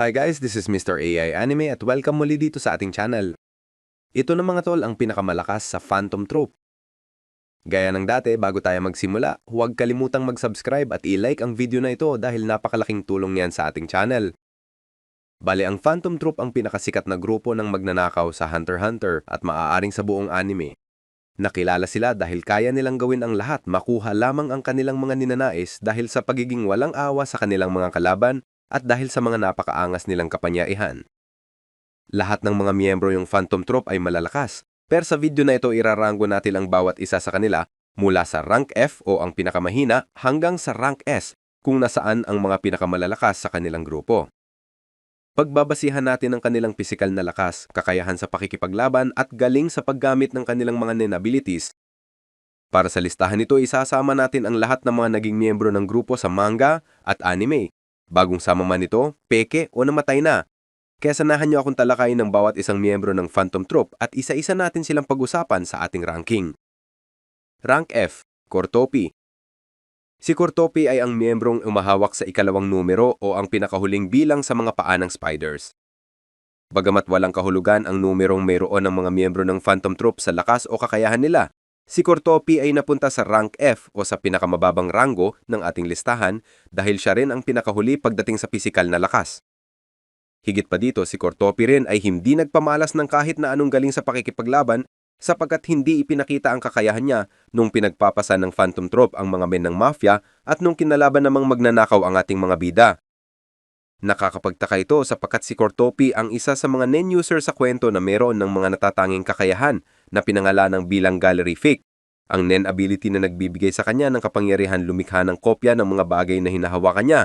Hi guys, this is Mr. AI Anime at welcome muli dito sa ating channel. Ito na mga tol ang pinakamalakas sa Phantom Troop. Gaya ng dati, bago tayo magsimula, huwag kalimutang mag-subscribe at i-like ang video na ito dahil napakalaking tulong niyan sa ating channel. Bale, ang Phantom Troop ang pinakasikat na grupo ng magnanakaw sa Hunter x Hunter at maaaring sa buong anime. Nakilala sila dahil kaya nilang gawin ang lahat makuha lamang ang kanilang mga ninanais dahil sa pagiging walang awa sa kanilang mga kalaban at dahil sa mga napakaangas nilang kapangyarihan. Lahat ng mga miyembro yung Phantom Troop ay malalakas, pero sa video na ito irarango natin ang bawat isa sa kanila mula sa rank F o ang pinakamahina hanggang sa rank S kung nasaan ang mga pinakamalalakas sa kanilang grupo. Pagbabasihan natin ang kanilang pisikal na lakas, kakayahan sa pakikipaglaban at galing sa paggamit ng kanilang mga nen abilities. Para sa listahan nito, isasama natin ang lahat ng mga naging miyembro ng grupo sa manga at anime. Bagong sama man ito, peke o namatay na. Kaya sanahan niyo akong talakayin ng bawat isang miyembro ng Phantom Troop at isa-isa natin silang pag-usapan sa ating ranking. Rank F, Cortopi, Si Cortopi ay ang miyembrong umahawak sa ikalawang numero o ang pinakahuling bilang sa mga paa ng spiders. Bagamat walang kahulugan ang numerong mayroon ng mga miyembro ng Phantom Troop sa lakas o kakayahan nila, si Cortopi ay napunta sa rank F o sa pinakamababang ranggo ng ating listahan dahil siya rin ang pinakahuli pagdating sa pisikal na lakas. Higit pa dito, si Cortopi rin ay hindi nagpamalas ng kahit na anong galing sa pakikipaglaban sapagkat hindi ipinakita ang kakayahan niya nung pinagpapasa ng Phantom Troop ang mga men ng mafia at nung kinalaban namang magnanakaw ang ating mga bida. Nakakapagtaka ito sapagkat si Cortopi ang isa sa mga nen-user sa kwento na meron ng mga natatanging kakayahan na pinangalanang bilang Gallery Fake, ang nen ability na nagbibigay sa kanya ng kapangyarihan lumikha ng kopya ng mga bagay na hinahawakan niya.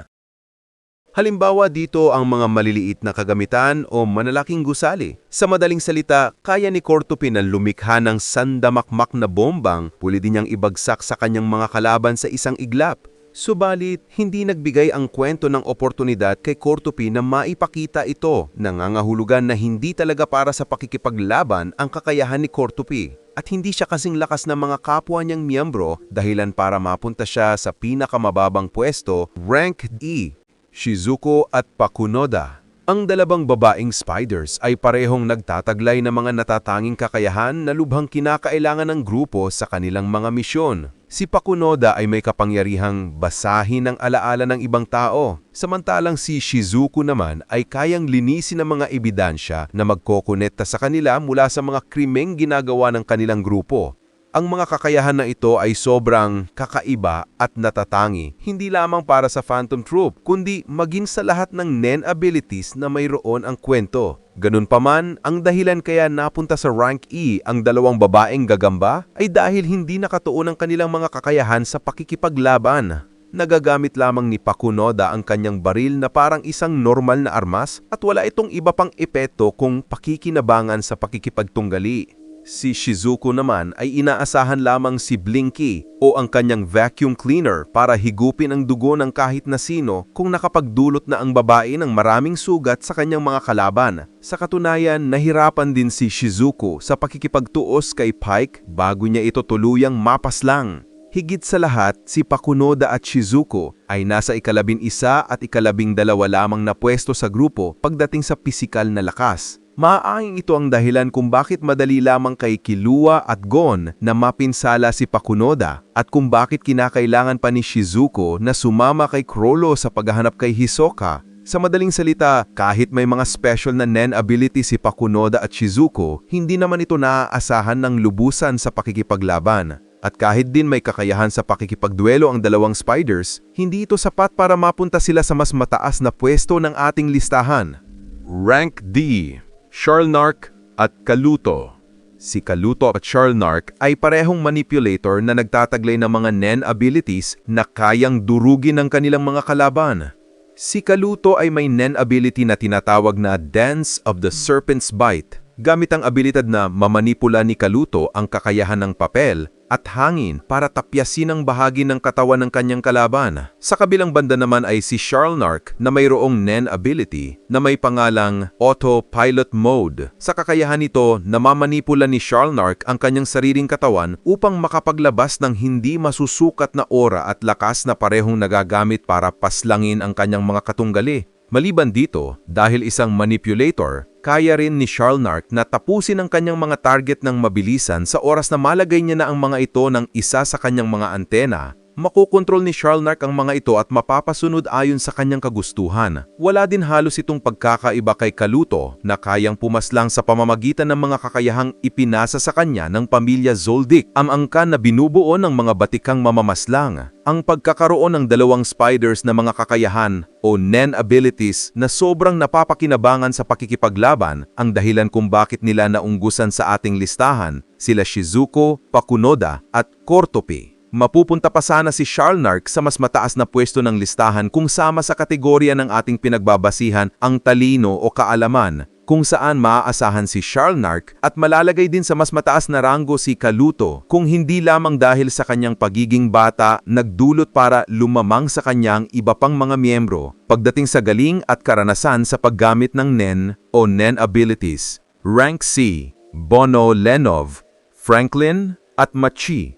Halimbawa dito ang mga maliliit na kagamitan o manalaking gusali. Sa madaling salita, kaya ni Cortopin na lumikha ng sandamakmak na bombang, puli din niyang ibagsak sa kanyang mga kalaban sa isang iglap. Subalit, hindi nagbigay ang kwento ng oportunidad kay Cortopin na maipakita ito, nangangahulugan na hindi talaga para sa pakikipaglaban ang kakayahan ni Cortopi. At hindi siya kasing lakas ng mga kapwa niyang miyembro dahilan para mapunta siya sa pinakamababang pwesto, rank E, Shizuko at Pakunoda. Ang dalabang babaeng spiders ay parehong nagtataglay ng mga natatanging kakayahan na lubhang kinakailangan ng grupo sa kanilang mga misyon. Si Pakunoda ay may kapangyarihang basahin ang alaala ng ibang tao, samantalang si Shizuko naman ay kayang linisin ang mga ebidansya na magkokonekta sa kanila mula sa mga krimeng ginagawa ng kanilang grupo. Ang mga kakayahan na ito ay sobrang kakaiba at natatangi, hindi lamang para sa Phantom Troop, kundi maging sa lahat ng NEN abilities na mayroon ang kwento. Ganun pa man, ang dahilan kaya napunta sa rank E ang dalawang babaeng gagamba ay dahil hindi nakatuon ang kanilang mga kakayahan sa pakikipaglaban. Nagagamit lamang ni Pakunoda ang kanyang baril na parang isang normal na armas at wala itong iba pang epekto kung pakikinabangan sa pakikipagtunggali. Si Shizuko naman ay inaasahan lamang si Blinky o ang kanyang vacuum cleaner para higupin ang dugo ng kahit na sino kung nakapagdulot na ang babae ng maraming sugat sa kanyang mga kalaban. Sa katunayan, nahirapan din si Shizuko sa pakikipagtuos kay Pike bago niya ito tuluyang mapaslang. Higit sa lahat, si Pakunoda at Shizuko ay nasa ikalabing isa at ikalabing dalawa lamang na pwesto sa grupo pagdating sa pisikal na lakas. Maaaring ito ang dahilan kung bakit madali lamang kay Kilua at Gon na mapinsala si Pakunoda at kung bakit kinakailangan pa ni Shizuko na sumama kay Krollo sa paghahanap kay Hisoka. Sa madaling salita, kahit may mga special na Nen ability si Pakunoda at Shizuko, hindi naman ito naaasahan ng lubusan sa pakikipaglaban. At kahit din may kakayahan sa pakikipagduelo ang dalawang spiders, hindi ito sapat para mapunta sila sa mas mataas na pwesto ng ating listahan. Rank D Sharlnark at Kaluto. Si Kaluto at Sharlnark ay parehong manipulator na nagtataglay ng mga Nen abilities na kayang durugin ng kanilang mga kalaban. Si Kaluto ay may Nen ability na tinatawag na Dance of the Serpent's Bite. Gamit ang abilidad na mamanipula ni Kaluto ang kakayahan ng papel at hangin para tapyasin ang bahagi ng katawan ng kanyang kalaban. Sa kabilang banda naman ay si Sharlnark na mayroong Nen ability na may pangalang Autopilot Mode. Sa kakayahan nito, namamanipula ni Sharlnark ang kanyang sariling katawan upang makapaglabas ng hindi masusukat na ora at lakas na parehong nagagamit para paslangin ang kanyang mga katunggali. Maliban dito, dahil isang manipulator, kaya rin ni Sharlnark na tapusin ang kanyang mga target ng mabilisan sa oras na malagay niya na ang mga ito ng isa sa kanyang mga antena makokontrol ni Sharlnark ang mga ito at mapapasunod ayon sa kanyang kagustuhan. Wala din halos itong pagkakaiba kay Kaluto na kayang pumaslang sa pamamagitan ng mga kakayahang ipinasa sa kanya ng pamilya Zoldyck, ang angkan na binubuo ng mga batikang mamamaslang. Ang pagkakaroon ng dalawang spiders na mga kakayahan o Nen abilities na sobrang napapakinabangan sa pakikipaglaban ang dahilan kung bakit nila naunggusan sa ating listahan sila Shizuko, Pakunoda at Kortopi. Mapupunta pa sana si Sharlnark sa mas mataas na pwesto ng listahan kung sama sa kategorya ng ating pinagbabasihan ang talino o kaalaman, kung saan maaasahan si Sharlnark at malalagay din sa mas mataas na ranggo si Kaluto kung hindi lamang dahil sa kanyang pagiging bata nagdulot para lumamang sa kanyang iba pang mga miyembro pagdating sa galing at karanasan sa paggamit ng NEN o NEN abilities. Rank C, Bono Lenov, Franklin at Machi.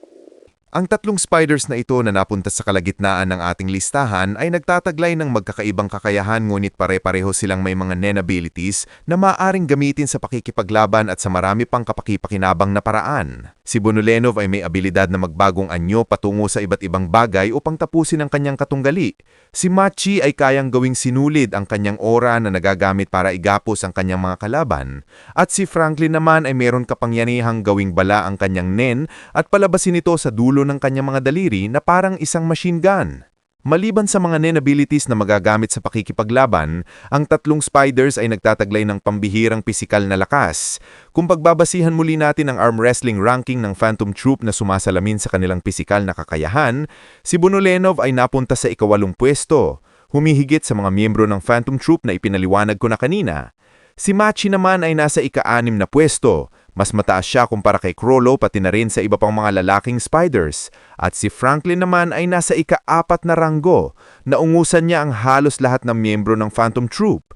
Ang tatlong spiders na ito na napunta sa kalagitnaan ng ating listahan ay nagtataglay ng magkakaibang kakayahan ngunit pare-pareho silang may mga nen abilities na maaaring gamitin sa pakikipaglaban at sa marami pang kapakipakinabang na paraan. Si Bonulenov ay may abilidad na magbagong anyo patungo sa iba't ibang bagay upang tapusin ang kanyang katunggali. Si Machi ay kayang gawing sinulid ang kanyang ora na nagagamit para igapos ang kanyang mga kalaban. At si Franklin naman ay meron kapangyanihang gawing bala ang kanyang nen at palabasin ito sa dulo ng kanyang mga daliri na parang isang machine gun. Maliban sa mga nen abilities na magagamit sa pakikipaglaban, ang tatlong spiders ay nagtataglay ng pambihirang pisikal na lakas. Kung pagbabasihan muli natin ang arm wrestling ranking ng Phantom Troop na sumasalamin sa kanilang pisikal na kakayahan, si Bonolenov ay napunta sa ikawalong pwesto, humihigit sa mga miyembro ng Phantom Troop na ipinaliwanag ko na kanina. Si Machi naman ay nasa ika-anim na pwesto, mas mataas siya kumpara kay Krollo pati na rin sa iba pang mga lalaking spiders. At si Franklin naman ay nasa ika-apat na ranggo, naungusan niya ang halos lahat ng miyembro ng Phantom Troop.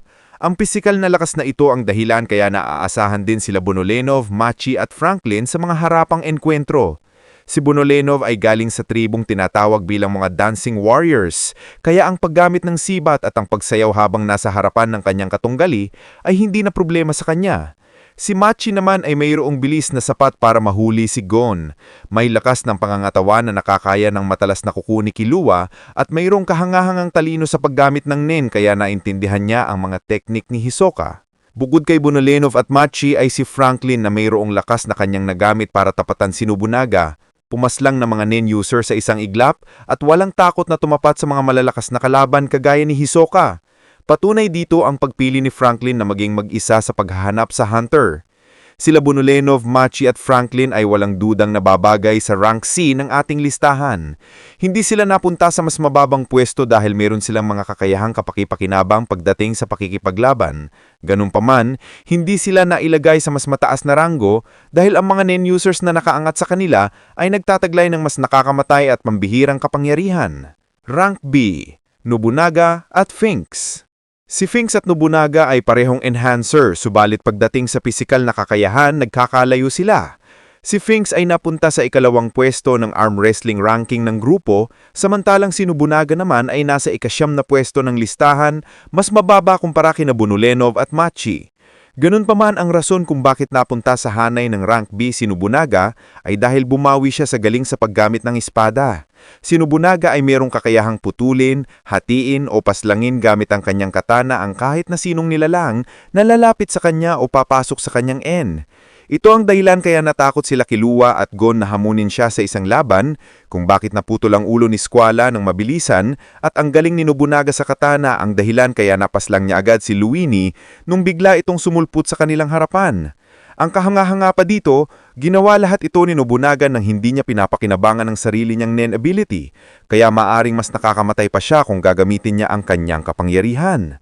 Ang pisikal na lakas na ito ang dahilan kaya naaasahan din sila Bonolenov, Machi at Franklin sa mga harapang enkwentro. Si Bonolenov ay galing sa tribong tinatawag bilang mga dancing warriors, kaya ang paggamit ng sibat at ang pagsayaw habang nasa harapan ng kanyang katunggali ay hindi na problema sa kanya. Si Machi naman ay mayroong bilis na sapat para mahuli si Gon. May lakas ng pangangatawan na nakakaya ng matalas na kuko ni Kilua at mayroong kahangahangang talino sa paggamit ng Nen kaya naintindihan niya ang mga teknik ni Hisoka. Bukod kay Bonolenov at Machi ay si Franklin na mayroong lakas na kanyang nagamit para tapatan si Nobunaga. Pumaslang ng mga Nen user sa isang iglap at walang takot na tumapat sa mga malalakas na kalaban kagaya ni Hisoka. Patunay dito ang pagpili ni Franklin na maging mag-isa sa paghahanap sa Hunter. Sila Bonolenov, Machi at Franklin ay walang dudang nababagay sa rank C ng ating listahan. Hindi sila napunta sa mas mababang pwesto dahil meron silang mga kakayahang kapakipakinabang pagdating sa pakikipaglaban. Ganun pa man, hindi sila nailagay sa mas mataas na ranggo dahil ang mga NEN users na nakaangat sa kanila ay nagtataglay ng mas nakakamatay at mambihirang kapangyarihan. Rank B, Nobunaga at Finks. Si Finks at Nobunaga ay parehong enhancer, subalit pagdating sa pisikal na kakayahan, nagkakalayo sila. Si Finks ay napunta sa ikalawang pwesto ng arm wrestling ranking ng grupo, samantalang si Nobunaga naman ay nasa ikasyam na pwesto ng listahan, mas mababa kumpara kina Bonulenov at Machi. Ganun pa man ang rason kung bakit napunta sa hanay ng rank B si Nobunaga ay dahil bumawi siya sa galing sa paggamit ng espada. Si Nobunaga ay merong kakayahang putulin, hatiin o paslangin gamit ang kanyang katana ang kahit na sinong nilalang na lalapit sa kanya o papasok sa kanyang N. Ito ang dahilan kaya natakot sila Kilua at Gon na hamunin siya sa isang laban, kung bakit naputol ang ulo ni Squala ng mabilisan at ang galing ni Nobunaga sa katana ang dahilan kaya napaslang niya agad si Luini nung bigla itong sumulput sa kanilang harapan. Ang kahanga-hanga pa dito, ginawa lahat ito ni Nobunaga nang hindi niya pinapakinabangan ng sarili niyang Nen ability, kaya maaring mas nakakamatay pa siya kung gagamitin niya ang kanyang kapangyarihan.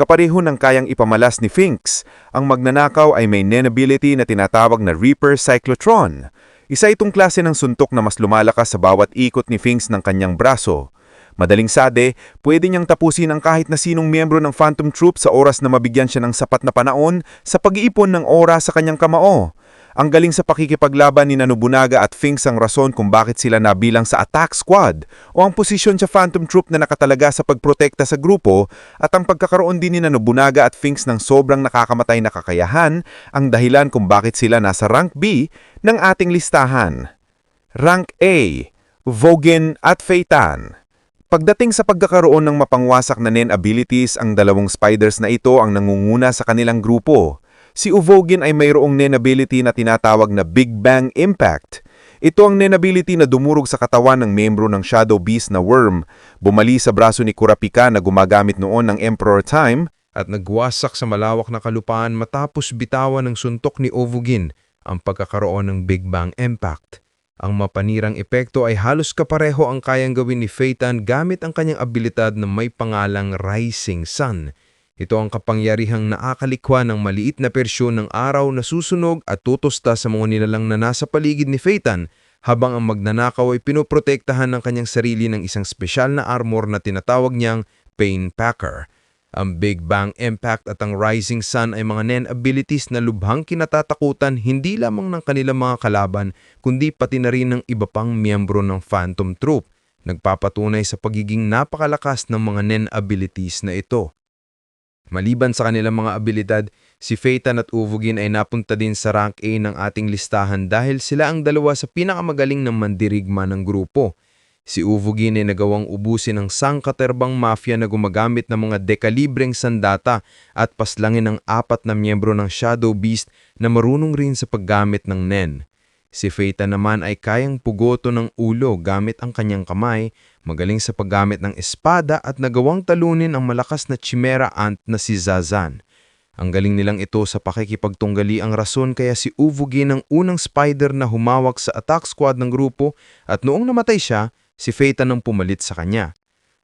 Kapareho ng kayang ipamalas ni Finks, ang magnanakaw ay may Nen ability na tinatawag na Reaper Cyclotron. Isa itong klase ng suntok na mas lumalakas sa bawat ikot ni Finks ng kanyang braso. Madaling sade, pwede niyang tapusin ang kahit na sinong miyembro ng Phantom Troop sa oras na mabigyan siya ng sapat na panahon sa pag-iipon ng oras sa kanyang kamao. Ang galing sa pakikipaglaban ni Nobunaga at Finks ang rason kung bakit sila nabilang sa attack squad o ang posisyon sa Phantom Troop na nakatalaga sa pagprotekta sa grupo at ang pagkakaroon din ni Nobunaga at Finks ng sobrang nakakamatay na kakayahan ang dahilan kung bakit sila nasa rank B ng ating listahan. Rank A, Vogan at Feitan. Pagdating sa pagkakaroon ng mapangwasak na Nen abilities, ang dalawang spiders na ito ang nangunguna sa kanilang grupo. Si Uvogin ay mayroong Nen ability na tinatawag na Big Bang Impact. Ito ang Nen ability na dumurog sa katawan ng membro ng Shadow Beast na Worm, bumali sa braso ni Kurapika na gumagamit noon ng Emperor Time, at nagwasak sa malawak na kalupaan matapos bitawan ng suntok ni Ovugin ang pagkakaroon ng Big Bang Impact. Ang mapanirang epekto ay halos kapareho ang kayang gawin ni Phaeton gamit ang kanyang abilidad na may pangalang Rising Sun. Ito ang kapangyarihang nakakalikwa ng maliit na persyon ng araw na susunog at tutusta sa mga nilalang na nasa paligid ni Phaeton habang ang magnanakaw ay pinoprotektahan ng kanyang sarili ng isang espesyal na armor na tinatawag niyang Pain Packer. Ang Big Bang Impact at ang Rising Sun ay mga Nen abilities na lubhang kinatatakutan hindi lamang ng kanilang mga kalaban kundi pati na rin ng iba pang miyembro ng Phantom Troop. Nagpapatunay sa pagiging napakalakas ng mga Nen abilities na ito. Maliban sa kanilang mga abilidad, si Phaeton at Uvugin ay napunta din sa rank A ng ating listahan dahil sila ang dalawa sa pinakamagaling ng mandirigma ng grupo. Si Uvugin ay nagawang ubusin ng sangkaterbang mafia na gumagamit ng mga dekalibreng sandata at paslangin ng apat na miyembro ng Shadow Beast na marunong rin sa paggamit ng Nen. Si Feita naman ay kayang pugoto ng ulo gamit ang kanyang kamay, magaling sa paggamit ng espada at nagawang talunin ang malakas na chimera ant na si Zazan. Ang galing nilang ito sa pakikipagtunggali ang rason kaya si Uvugin ang unang spider na humawak sa attack squad ng grupo at noong namatay siya, si Feita nang pumalit sa kanya.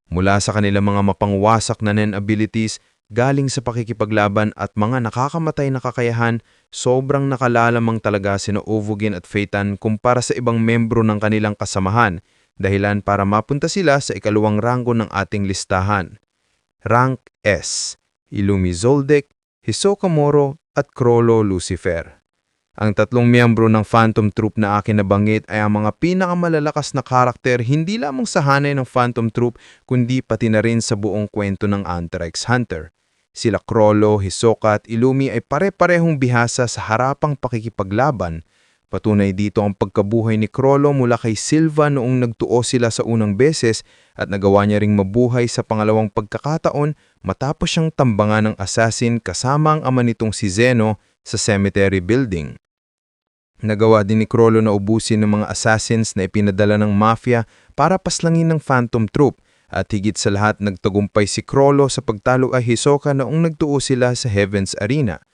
Mula sa kanilang mga mapangwasak na nen abilities, galing sa pakikipaglaban at mga nakakamatay na kakayahan, sobrang nakalalamang talaga sina Ovugin at Phaeton kumpara sa ibang membro ng kanilang kasamahan, dahilan para mapunta sila sa ikalawang ranggo ng ating listahan. Rank S, Illumi Zoldyck, Hisoka Moro at Krollo Lucifer. Ang tatlong miyembro ng Phantom Troop na akin nabanggit ay ang mga pinakamalalakas na karakter hindi lamang sa hanay ng Phantom Troop kundi pati na rin sa buong kwento ng Anthrax Hunter. Sila Krollo, Hisoka at Illumi ay pare-parehong bihasa sa harapang pakikipaglaban. Patunay dito ang pagkabuhay ni Krollo mula kay Silva noong nagtuo sila sa unang beses at nagawa niya ring mabuhay sa pangalawang pagkakataon matapos siyang tambangan ng assassin kasama ang ama nitong si Zeno sa cemetery building. Nagawa din ni Krollo na ubusin ng mga assassins na ipinadala ng mafia para paslangin ng Phantom Troop at higit sa lahat nagtagumpay si Krollo sa pagtalo ay Hisoka noong nagtuo sila sa Heaven's Arena.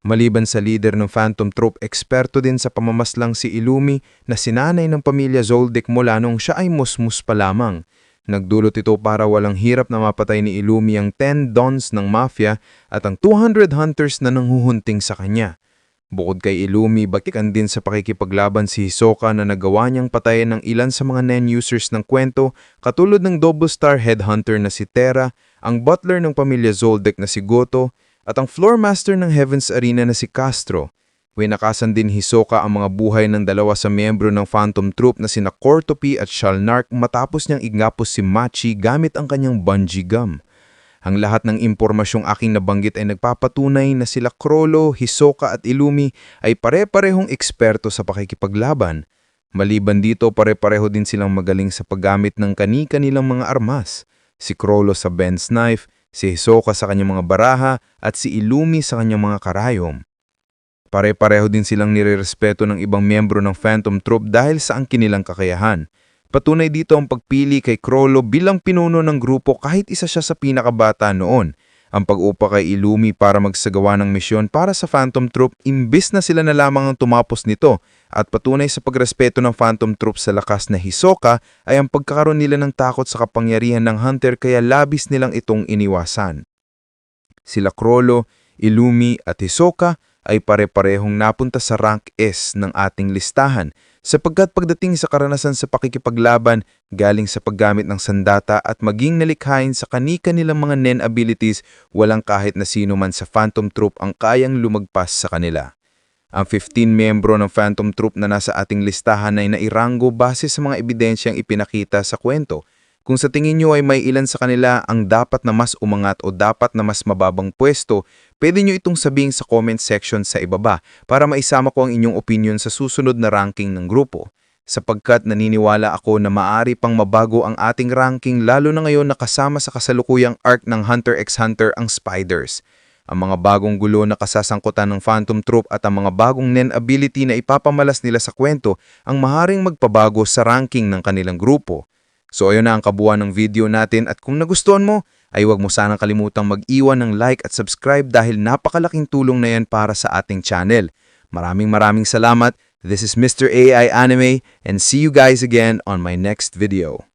Maliban sa leader ng Phantom Troop, eksperto din sa pamamaslang si Illumi na sinanay ng pamilya Zoldyck mula nung siya ay musmus pa lamang. Nagdulot ito para walang hirap na mapatay ni Illumi ang 10 dons ng mafia at ang 200 hunters na nanghuhunting sa kanya. Bukod kay Illumi, batikan din sa pakikipaglaban si Hisoka na nagawa niyang patayin ng ilan sa mga NEN users ng kwento katulad ng double star headhunter na si Terra, ang butler ng pamilya Zoldyck na si Goto, at ang floor master ng Heaven's Arena na si Castro. Winakasan din Hisoka ang mga buhay ng dalawa sa miyembro ng Phantom Troop na sina Cortopi at Shalnark matapos niyang igapos si Machi gamit ang kanyang bungee gum. Ang lahat ng impormasyong aking nabanggit ay nagpapatunay na sila Krollo, Hisoka at Illumi ay pare-parehong eksperto sa pakikipaglaban. Maliban dito, pare-pareho din silang magaling sa paggamit ng kani-kanilang mga armas. Si Krollo sa Ben's knife, si Hisoka sa kanyang mga baraha at si Illumi sa kanyang mga karayom. Pare-pareho din silang nirerespeto ng ibang miyembro ng Phantom Troop dahil sa ang kinilang kakayahan. Patunay dito ang pagpili kay Krollo bilang pinuno ng grupo kahit isa siya sa pinakabata noon. Ang pag-upa kay Illumi para magsagawa ng misyon para sa Phantom Troop imbis na sila na lamang ang tumapos nito at patunay sa pagrespeto ng Phantom Troop sa lakas na Hisoka ay ang pagkakaroon nila ng takot sa kapangyarihan ng Hunter kaya labis nilang itong iniwasan. Sila Krollo, Illumi at Hisoka ay pare-parehong napunta sa rank S ng ating listahan sapagkat pagdating sa karanasan sa pakikipaglaban galing sa paggamit ng sandata at maging nalikhain sa kanika nilang mga NEN abilities, walang kahit na sino man sa Phantom Troop ang kayang lumagpas sa kanila. Ang 15 miyembro ng Phantom Troop na nasa ating listahan ay nairanggo base sa mga ebidensyang ipinakita sa kwento. Kung sa tingin nyo ay may ilan sa kanila ang dapat na mas umangat o dapat na mas mababang pwesto, pwede nyo itong sabihin sa comment section sa ibaba para maisama ko ang inyong opinion sa susunod na ranking ng grupo. Sapagkat naniniwala ako na maari pang mabago ang ating ranking lalo na ngayon nakasama sa kasalukuyang arc ng Hunter x Hunter ang Spiders. Ang mga bagong gulo na kasasangkutan ng Phantom Troop at ang mga bagong Nen ability na ipapamalas nila sa kwento ang maharing magpabago sa ranking ng kanilang grupo. So ayun na ang kabuuan ng video natin at kung nagustuhan mo, ay huwag mo sanang kalimutang mag-iwan ng like at subscribe dahil napakalaking tulong na yan para sa ating channel. Maraming maraming salamat. This is Mr. AI Anime and see you guys again on my next video.